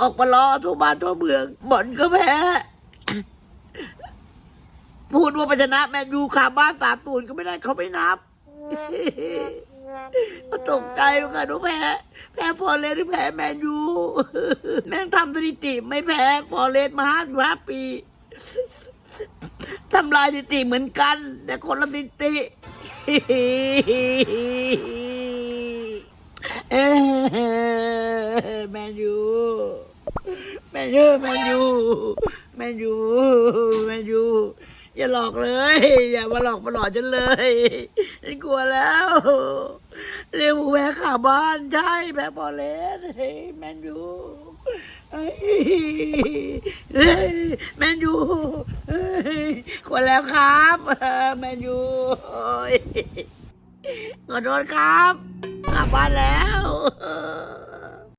ออกมาล้อทั่วบ้านทั่วเมืองบอลก็แพ้พูดว่าไปชนะแมนยูขาบ้านสามตูนก็ไม่ได้เขาไม่นับก็ตกใจเหมือนกันว่าแพ้แพ้ฟอร์เรสที่แพ้แมนยูแม่งทำสถิติไม่แพ้ฟอร์เรสมาห้าสิบห้าปีทำลายสถิติเหมือนกัน แต่คนละสถิติ เอ้ย แมนยูแมนยูแมนยูแมนยูแมนยูอย่าหลอกเลย อย่ามาหลอกมาหลอกฉันเลยฉันกลัวแล้วเรียกแพ้ขาบ้านใช่แพ้บอลเลสเฮ้แมนยูเฮ้แมนยูกลัวแล้วครับแมนยูอ้ยขอโทษครับกลับบ้านแล้ว